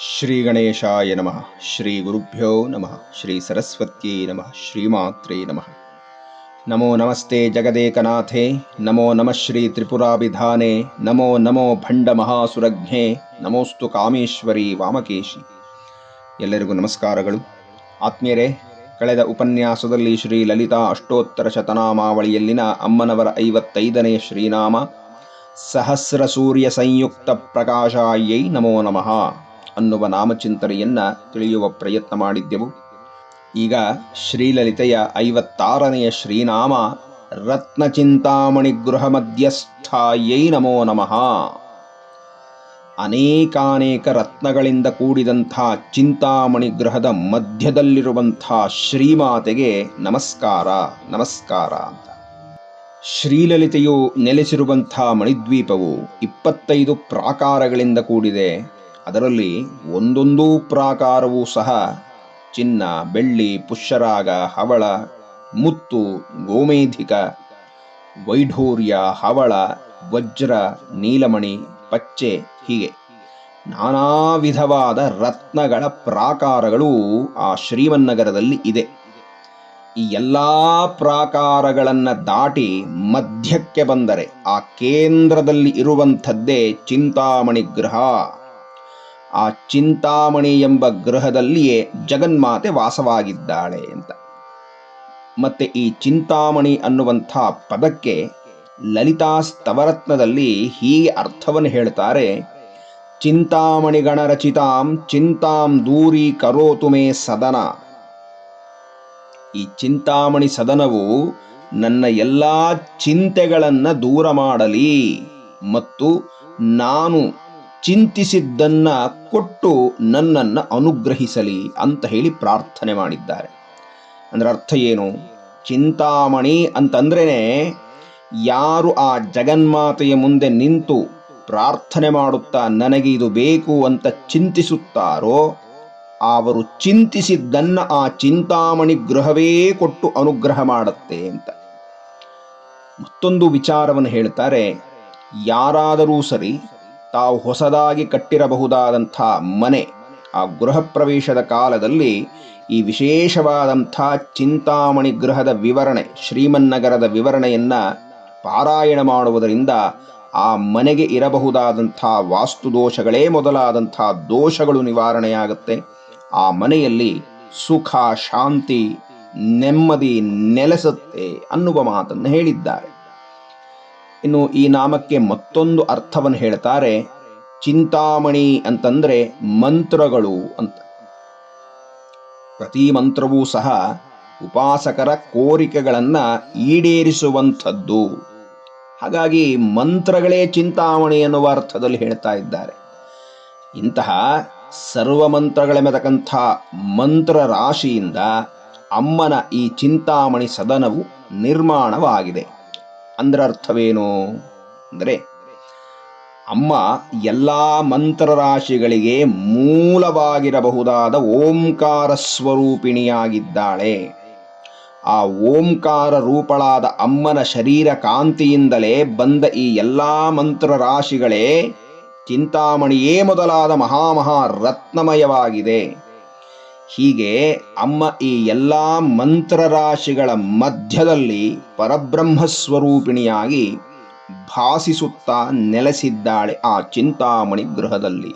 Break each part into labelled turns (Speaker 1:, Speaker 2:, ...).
Speaker 1: ಶ್ರೀ ಗಣೇಶಾಯ ನಮಃ ಶ್ರೀ ಗುರುಭ್ಯೋ ನಮಃ ಶ್ರೀ ಸರಸ್ವತ್ಯೈ ನಮಃ ಶ್ರೀಮಾತ್ರೇ ನಮಃ ನಮೋ ನಮಸ್ತೆ ಜಗದೇಕನಾಥೇ ನಮೋ ನಮಃ ಶ್ರೀ ತ್ರಿಪುರಾಭಿಧಾನೆ ನಮೋ ನಮೋ ಭಂಡ ಮಹಾಸುರಜ್ಞೆ ನಮೋಸ್ತು ಕಾಮೇಶ್ವರಿ ವಾಮಕೇಶಿ ಎಲ್ಲರಿಗೂ ನಮಸ್ಕಾರಗಳು. ಆತ್ಮೀಯರೇ, ಕಳೆದ ಉಪನ್ಯಾಸದಲ್ಲಿ ಶ್ರೀ ಲಲಿತಾ ಅಷ್ಟೋತ್ತರ ಶತನಾಮಾವಳಿಯಲ್ಲಿನ ಅಮ್ಮನವರ ಐವತ್ತೈದನೆಯ ಶ್ರೀನಾಮ ಸಹಸ್ರ ಸೂರ್ಯ ಸಂಯುಕ್ತ ಪ್ರಕಾಶಾಯೈ ನಮೋ ನಮಃ. ಅನ್ನುವ ನಾಮಚಿಂತನೆಯನ್ನ ತಿಳಿಯುವ ಪ್ರಯತ್ನ ಮಾಡಿದ್ದೆವು. ಈಗ ಶ್ರೀಲಲಿತೆಯ ಐವತ್ತಾರನೆಯ ಶ್ರೀನಾಮ, ರತ್ನಚಿಂತಾಮಣಿ ಗೃಹ ಮಧ್ಯಸ್ಥಾಯೈ ನಮೋ ನಮಃ. ಅನೇಕಾನೇಕ ರತ್ನಗಳಿಂದ ಕೂಡಿದಂಥ ಚಿಂತಾಮಣಿ ಗೃಹದ ಮಧ್ಯದಲ್ಲಿರುವಂಥ ಶ್ರೀಮಾತೆಗೆ ನಮಸ್ಕಾರ ನಮಸ್ಕಾರ ಅಂತ. ಶ್ರೀಲಲಿತೆಯು ನೆಲೆಸಿರುವಂಥ ಮಣಿದ್ವೀಪವು ಇಪ್ಪತ್ತೈದು ಪ್ರಾಕಾರಗಳಿಂದ ಕೂಡಿದೆ. ಅದರಲ್ಲಿ ಒಂದೊಂದೂ ಪ್ರಾಕಾರವೂ ಸಹ ಚಿನ್ನ, ಬೆಳ್ಳಿ, ಪುಷ್ಯರಾಗ, ಹವಳ, ಮುತ್ತು, ಗೋಮೇಧಿಕ, ವೈಢೂರ್ಯ, ಹವಳ, ವಜ್ರ, ನೀಲಮಣಿ, ಪಚ್ಚೆ ಹೀಗೆ ನಾನಾ ವಿಧವಾದ ರತ್ನಗಳ ಪ್ರಾಕಾರಗಳು ಆ ಶ್ರೀಮನ್ನಗರದಲ್ಲಿ ಇದೆ. ಈ ಎಲ್ಲ ಪ್ರಾಕಾರಗಳನ್ನು ದಾಟಿ ಮಧ್ಯಕ್ಕೆ ಬಂದರೆ ಆ ಕೇಂದ್ರದಲ್ಲಿ ಇರುವಂಥದ್ದೇ ಚಿಂತಾಮಣಿ ಗೃಹ. ಆ ಚಿಂತಾಮಣಿ ಎಂಬ ಗೃಹದಲ್ಲಿಯೇ ಜಗನ್ಮಾತೆ ವಾಸವಾಗಿದ್ದಾಳೆ ಅಂತ. ಮತ್ತೆ ಈ ಚಿಂತಾಮಣಿ ಅನ್ನುವಂಥ ಪದಕ್ಕೆ ಲಲಿತಾ ಸ್ತವರತ್ನದಲ್ಲಿ ಹೀಗೆ ಅರ್ಥವನ್ನು ಹೇಳ್ತಾರೆ, ಚಿಂತಾಮಣಿ ಗಣರಚಿತಾಂ ಚಿಂತಾಂ ದೂರಿ ಕರೋತು ಮೇ ಸದನ. ಈ ಚಿಂತಾಮಣಿ ಸದನವು ನನ್ನ ಎಲ್ಲ ಚಿಂತೆಗಳನ್ನು ದೂರ ಮಾಡಲಿ ಮತ್ತು ನಾನು ಚಿಂತಿಸಿದ್ದನ್ನ ಕೊಟ್ಟು ನನ್ನನ್ನು ಅನುಗ್ರಹಿಸಲಿ ಅಂತ ಹೇಳಿ ಪ್ರಾರ್ಥನೆ ಮಾಡಿದ್ದಾರೆ. ಅಂದ್ರೆ ಅರ್ಥ ಏನು? ಚಿಂತಾಮಣಿ ಅಂತಂದ್ರೇ ಯಾರು ಆ ಜಗನ್ಮಾತೆಯ ಮುಂದೆ ನಿಂತು ಪ್ರಾರ್ಥನೆ ಮಾಡುತ್ತಾ ನನಗೆ ಇದು ಬೇಕು ಅಂತ ಚಿಂತಿಸುತ್ತಾರೋ, ಅವರು ಚಿಂತಿಸಿದ್ದನ್ನು ಆ ಚಿಂತಾಮಣಿ ಗೃಹವೇ ಕೊಟ್ಟು ಅನುಗ್ರಹ ಮಾಡುತ್ತೆ ಅಂತ. ಮತ್ತೊಂದು ವಿಚಾರವನ್ನು ಹೇಳ್ತಾರೆ. ಯಾರಾದರೂ ಸರಿ ತಾವು ಹೊಸದಾಗಿ ಕಟ್ಟಿರಬಹುದಾದಂಥ ಮನೆ ಆ ಗೃಹ ಪ್ರವೇಶದ ಕಾಲದಲ್ಲಿ ಈ ವಿಶೇಷವಾದಂಥ ಚಿಂತಾಮಣಿ ಗೃಹದ ವಿವರಣೆ, ಶ್ರೀಮನ್ನಗರದ ವಿವರಣೆಯನ್ನು ಪಾರಾಯಣ ಮಾಡುವುದರಿಂದ ಆ ಮನೆಗೆ ಇರಬಹುದಾದಂಥ ವಾಸ್ತು ದೋಷಗಳೇ ಮೊದಲಾದಂಥ ದೋಷಗಳು ನಿವಾರಣೆಯಾಗುತ್ತೆ. ಆ ಮನೆಯಲ್ಲಿ ಸುಖ, ಶಾಂತಿ, ನೆಮ್ಮದಿ ನೆಲೆಸುತ್ತೆ ಅನ್ನುವ ಮಾತನ್ನು ಹೇಳಿದ್ದಾರೆ. ಇನ್ನು ಈ ನಾಮಕ್ಕೆ ಮತ್ತೊಂದು ಅರ್ಥವನ್ನು ಹೇಳ್ತಾರೆ ಚಿಂತಾಮಣಿ ಅಂತಂದ್ರೆ ಮಂತ್ರಗಳು ಅಂತ. ಪ್ರತಿ ಮಂತ್ರವೂ ಸಹ ಉಪಾಸಕರ ಕೋರಿಕೆಗಳನ್ನು ಈಡೇರಿಸುವಂಥದ್ದು. ಹಾಗಾಗಿ ಮಂತ್ರಗಳೇ ಚಿಂತಾಮಣಿ ಎನ್ನುವ ಅರ್ಥದಲ್ಲಿ ಹೇಳ್ತಾ ಇದ್ದಾರೆ. ಇಂತಹ ಸರ್ವ ಮಂತ್ರಗಳೆಂಬತಕ್ಕಂಥ ಮಂತ್ರ ರಾಶಿಯಿಂದ ಅಮ್ಮನ ಈ ಚಿಂತಾಮಣಿ ಸದನವು ನಿರ್ಮಾಣವಾಗಿದೆ. ಅಂದ್ರೆ ಅರ್ಥವೇನು ಅಂದರೆ ಅಮ್ಮ ಎಲ್ಲ ಮಂತ್ರರಾಶಿಗಳಿಗೆ ಮೂಲವಾಗಿರಬಹುದಾದ ಓಂಕಾರ ಸ್ವರೂಪಿಣಿಯಾಗಿದ್ದಾಳೆ. ಆ ಓಂಕಾರ ರೂಪಳಾದ ಅಮ್ಮನ ಶರೀರ ಕಾಂತಿಯಿಂದಲೇ ಬಂದ ಈ ಎಲ್ಲ ಮಂತ್ರರಾಶಿಗಳೇ ಚಿಂತಾಮಣಿಯೇ ಮೊದಲಾದ ಮಹಾಮಹಾ ರತ್ನಮಯವಾಗಿದೆ ಹೀಗೆ ಅಮ್ಮ ಈ ಎಲ್ಲ ಮಂತ್ರರಾಶಿಗಳ ಮಧ್ಯದಲ್ಲಿ ಪರಬ್ರಹ್ಮ ಸ್ವರೂಪಿಣಿಯಾಗಿ ಭಾಸಿಸುತ್ತಾ ನೆಲೆಸಿದ್ದಾಳೆ ಆ ಚಿಂತಾಮಣಿ ಗೃಹದಲ್ಲಿ.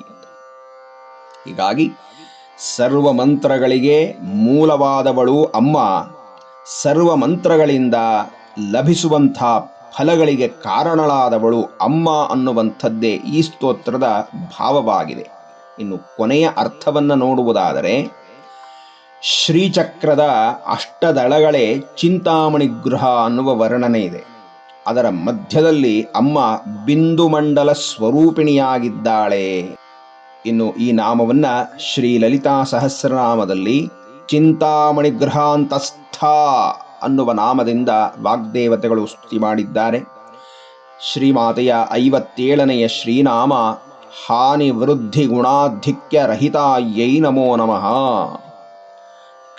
Speaker 1: ಹೀಗಾಗಿ ಸರ್ವ ಮಂತ್ರಗಳಿಗೆ ಮೂಲವಾದವಳು ಅಮ್ಮ. ಸರ್ವ ಮಂತ್ರಗಳಿಂದ ಲಭಿಸುವಂಥ ಫಲಗಳಿಗೆ ಕಾರಣಳಾದವಳು ಅಮ್ಮ ಅನ್ನುವಂಥದ್ದೇ ಈ ಸ್ತೋತ್ರದ ಭಾವವಾಗಿದೆ. ಇನ್ನು ಕೊನೆಯ ಅರ್ಥವನ್ನು ನೋಡುವುದಾದರೆ ಶ್ರೀಚಕ್ರದ ಅಷ್ಟದಳಗಳೇ ಚಿಂತಾಮಣಿ ಗೃಹ ಅನ್ನುವ ವರ್ಣನೆ ಇದೆ. ಅದರ ಮಧ್ಯದಲ್ಲಿ ಅಮ್ಮ ಬಿಂದುಮಂಡಲ ಸ್ವರೂಪಿಣಿಯಾಗಿದ್ದಾಳೆ. ಇನ್ನು ಈ ನಾಮವನ್ನ ಶ್ರೀ ಲಲಿತಾ ಸಹಸ್ರನಾಮದಲ್ಲಿ ಚಿಂತಾಮಣಿ ಗೃಹಾಂತಸ್ಥ ಅನ್ನುವ ನಾಮದಿಂದ ವಾಗ್ದೇವತೆಗಳು ಸ್ತುತಿ ಮಾಡಿದ್ದಾರೆ. ಶ್ರೀಮಾತೆಯ ಐವತ್ತೇಳನೆಯ ಶ್ರೀನಾಮ ಹಾನಿ ವೃದ್ಧಿ ಗುಣಾಧಿಕ್ಯ ರಹಿತಾಯೈ ನಮೋ ನಮಃ.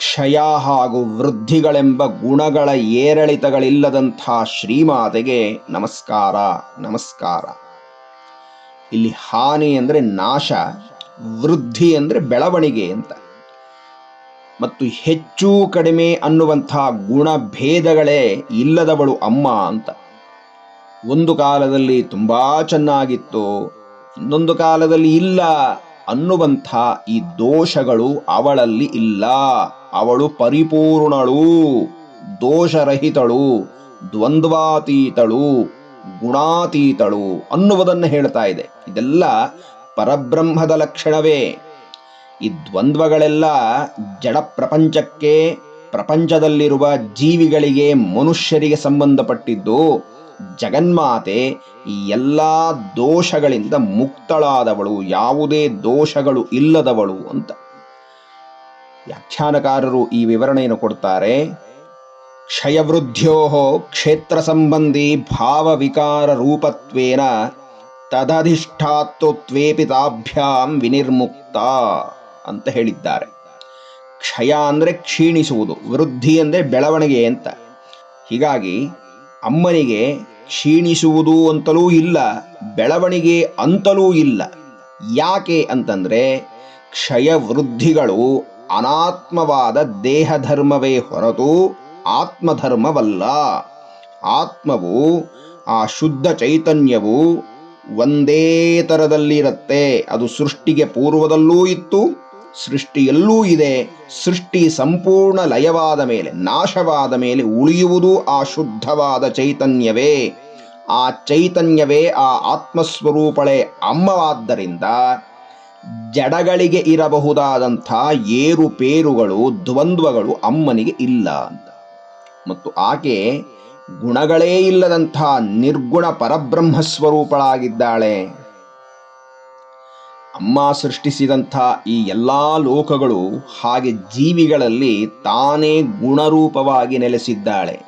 Speaker 1: ಕ್ಷಯ ಹಾಗೂ ವೃದ್ಧಿಗಳೆಂಬ ಗುಣಗಳ ಏರಿಳಿತಗಳಿಲ್ಲದಂಥ ಶ್ರೀಮಾತೆಗೆ ನಮಸ್ಕಾರ ನಮಸ್ಕಾರ. ಇಲ್ಲಿ ಹಾನಿ ಅಂದರೆ ನಾಶ, ವೃದ್ಧಿ ಅಂದರೆ ಬೆಳವಣಿಗೆ ಅಂತ. ಮತ್ತು ಹೆಚ್ಚು ಕಡಿಮೆ ಅನ್ನುವಂಥ ಗುಣಭೇದಗಳೇ ಇಲ್ಲದವಳು ಅಮ್ಮ ಅಂತ. ಒಂದು ಕಾಲದಲ್ಲಿ ತುಂಬ ಚೆನ್ನಾಗಿತ್ತು, ಇನ್ನೊಂದು ಕಾಲದಲ್ಲಿ ಇಲ್ಲ ಅನ್ನುವಂಥ ಈ ದೋಷಗಳು ಅವಳಲ್ಲಿ ಇಲ್ಲ. ಅವಳು ಪರಿಪೂರ್ಣಳು, ದೋಷರಹಿತಳು, ದ್ವಂದ್ವಾತೀತಳು, ಗುಣಾತೀತಳು ಅನ್ನುವುದನ್ನು ಹೇಳ್ತಾ ಇದೆ. ಇದೆಲ್ಲ ಪರಬ್ರಹ್ಮದ ಲಕ್ಷಣವೇ. ಈ ದ್ವಂದ್ವಗಳೆಲ್ಲ ಜಡ ಪ್ರಪಂಚಕ್ಕೆ, ಪ್ರಪಂಚದಲ್ಲಿರುವ ಜೀವಿಗಳಿಗೆ ಮನುಷ್ಯರಿಗೆ ಸಂಬಂಧಪಟ್ಟಿದ್ದು, ಜಗನ್ಮಾತೆ ಈ ಎಲ್ಲ ದೋಷಗಳಿಂದ ಮುಕ್ತಳಾದವಳು, ಯಾವುದೇ ದೋಷಗಳು ಇಲ್ಲದವಳು ಅಂತ. ವ್ಯಾಖ್ಯಾನಕಾರರು ಈ ವಿವರಣೆಯನ್ನು ಕೊಡ್ತಾರೆ ಕ್ಷಯವೃದ್ಧ್ಯೋ ಕ್ಷೇತ್ರ ಸಂಬಂಧಿ ಭಾವವಿಕಾರ ರೂಪತ್ವೇನ ತದಧಿಷ್ಠಾತ್ವತ್ವೇಪಿ ತಾಭ್ಯಾಂ ವಿನಿರ್ಮುಕ್ತ ಅಂತ ಹೇಳಿದ್ದಾರೆ. ಕ್ಷಯ ಅಂದರೆ ಕ್ಷೀಣಿಸುವುದು, ವೃದ್ಧಿ ಅಂದರೆ ಬೆಳವಣಿಗೆ ಅಂತ. ಹೀಗಾಗಿ ಅಮ್ಮನಿಗೆ ಕ್ಷೀಣಿಸುವುದು ಅಂತಲೂ ಇಲ್ಲ, ಬೆಳವಣಿಗೆ ಅಂತಲೂ ಇಲ್ಲ. ಯಾಕೆ ಅಂತಂದರೆ ಕ್ಷಯ ವೃದ್ಧಿಗಳು ಅನಾತ್ಮವಾದ ದೇಹಧರ್ಮವೇ ಹೊರತು ಆತ್ಮಧರ್ಮವಲ್ಲ. ಆತ್ಮವು, ಆ ಶುದ್ಧ ಚೈತನ್ಯವು ಒಂದೇ ಥರದಲ್ಲಿರುತ್ತೆ ಅದು ಸೃಷ್ಟಿಗೆ ಪೂರ್ವದಲ್ಲೂ ಇತ್ತು, ಸೃಷ್ಟಿಯಲ್ಲೂ ಇದೆ. ಸೃಷ್ಟಿ ಸಂಪೂರ್ಣ ಲಯವಾದ ಮೇಲೆ, ನಾಶವಾದ ಮೇಲೆ ಉಳಿಯುವುದು ಆ ಶುದ್ಧವಾದ ಚೈತನ್ಯವೇ. ಆ ಚೈತನ್ಯವೇ ಆ ಆತ್ಮಸ್ವರೂಪಳೆ ಅಮ್ಮವಾದ್ದರಿಂದ ಜಡಗಳಿಗೆ ಇರಬಹುದಾದಂಥ ಏರುಪೇರುಗಳು ದ್ವಂದ್ವಗಳು ಅಮ್ಮನಿಗೆ ಇಲ್ಲ ಅಂತ. ಮತ್ತು ಆಕೆ ಗುಣಗಳೇ ಇಲ್ಲದಂಥ ನಿರ್ಗುಣ ಪರಬ್ರಹ್ಮ ಸ್ವರೂಪಳಾಗಿದ್ದಾಳೆ ಅಮ್ಮ ಸೃಷ್ಟಿಸಿದಂಥ ಈ ಎಲ್ಲ ಲೋಕಗಳು ಹಾಗೆ ಜೀವಿಗಳಲ್ಲಿ ತಾನೇ ಗುಣರೂಪವಾಗಿ ನೆಲೆಸಿದ್ದಾಳೆ.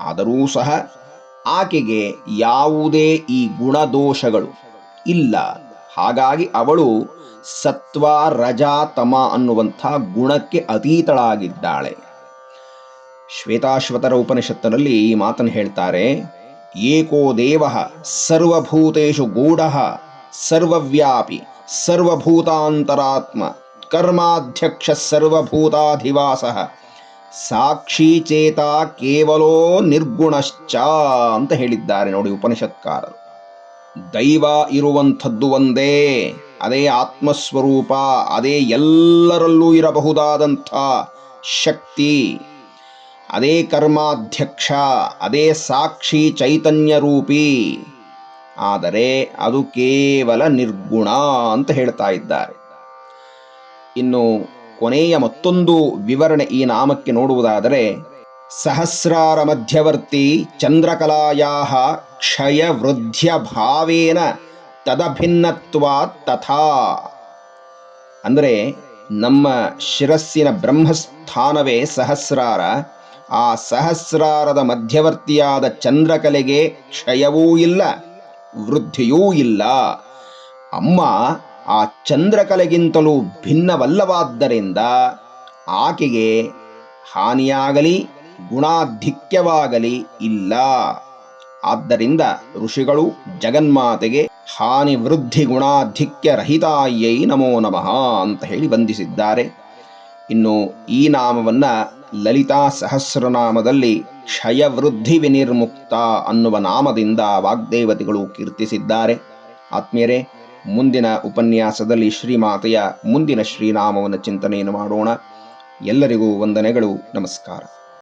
Speaker 1: ಆದರೂ ಸಹ ಆಕೆಗೆ ಯಾವುದೇ ಈ ಗುಣದೋಷಗಳು ಇಲ್ಲ. ಹಾಗಾಗಿ ಅವಳು ಸತ್ವ, ರಜ, ತಮ ಅನ್ನುವಂಥ ಗುಣಕ್ಕೆ ಅತೀತಳಾಗಿದ್ದಾಳೆ. ಶ್ವೇತಾಶ್ವತರ ಉಪನಿಷತ್ತಿನಲ್ಲಿ ಈ ಮಾತನ್ನು ಹೇಳ್ತಾರೆ, ಏಕೋ ದೇವ ಸರ್ವಭೂತೇಷು ಗೂಢ ಸರ್ವವ್ಯಾಪಿ ಸರ್ವಭೂತಾಂತರಾತ್ಮ ಕರ್ಮಾಧ್ಯಕ್ಷ ಸರ್ವಭೂತಾಧಿವಾಸ ಸಾಕ್ಷಿ ಚೇತ ಕೇವಲೋ ನಿರ್ಗುಣಶ್ಚ ಅಂತ ಹೇಳಿದ್ದಾರೆ ನೋಡಿ ಉಪನಿಷತ್ಕಾರರು. ದೈವ ಇರುವಂಥದ್ದು ಒಂದೇ, ಅದೇ ಆತ್ಮಸ್ವರೂಪ, ಅದೇ ಎಲ್ಲರಲ್ಲೂ ಇರಬಹುದಾದಂಥ ಶಕ್ತಿ, ಅದೇ ಕರ್ಮಾಧ್ಯಕ್ಷ, ಅದೇ ಸಾಕ್ಷಿ ಚೈತನ್ಯ ರೂಪಿ ಆದರೆ ಅದು ಕೇವಲ ನಿರ್ಗುಣ ಅಂತ ಹೇಳ್ತಾ ಇದ್ದಾರೆ. ಇನ್ನು ಕೊನೆಯ ಮತ್ತೊಂದು ವಿವರಣೆ ಈ ನಾಮಕ್ಕೆ ನೋಡುವುದಾದರೆ ಸಹಸ್ರಾರ ಮಧ್ಯವರ್ತಿ ಚಂದ್ರಕಲಾಯಾ ಕ್ಷಯ ವೃದ್ಧ್ಯ ಭಾವೇನ ತದಭಿನ್ನತ್ವಾತ್ ತಥಾ. ಅಂದರೆ ನಮ್ಮ ಶಿರಸ್ಸಿನ ಬ್ರಹ್ಮಸ್ಥಾನವೇ ಸಹಸ್ರಾರ. ಆ ಸಹಸ್ರಾರದ ಮಧ್ಯವರ್ತಿಯಾದ ಚಂದ್ರಕಲೆಗೆ ಕ್ಷಯವೂ ಇಲ್ಲ, ವೃದ್ಧಿಯೂ ಇಲ್ಲ. ಅಮ್ಮ ಆ ಚಂದ್ರಕಲೆಗಿಂತಲೂ ಭಿನ್ನವಲ್ಲವಾದ್ದರಿಂದ ಆಕೆಗೆ ಹಾನಿಯಾಗಲಿ ಗುಣಾಧಿಕ್ಯವಾಗಲಿ ಇಲ್ಲ. ಆದ್ದರಿಂದ ಋಷಿಗಳು ಜಗನ್ಮಾತೆಗೆ ಹಾನಿ ವೃದ್ಧಿ ಗುಣಾಧಿಕ್ಯ ರಹಿತಾಯೈ ನಮೋ ನಮಃ ಅಂತ ಹೇಳಿ ಬಂಧಿಸಿದ್ದಾರೆ. ಇನ್ನು ಈ ನಾಮವನ್ನ ಲಲಿತಾ ಸಹಸ್ರನಾಮದಲ್ಲಿ ಕ್ಷಯವೃದ್ಧಿ ವಿನಿರ್ಮುಕ್ತ ಅನ್ನುವ ನಾಮದಿಂದ ವಾಗ್ದೇವತೆಗಳು ಕೀರ್ತಿಸಿದ್ದಾರೆ. ಆತ್ಮೀಯರೇ, ಮುಂದಿನ ಉಪನ್ಯಾಸದಲ್ಲಿ ಶ್ರೀಮಾತೆಯ ಮುಂದಿನ ಶ್ರೀನಾಮವನ್ನು ಚಿಂತನೆಯನ್ನು ಮಾಡೋಣ. ಎಲ್ಲರಿಗೂ ವಂದನೆಗಳು, ನಮಸ್ಕಾರ.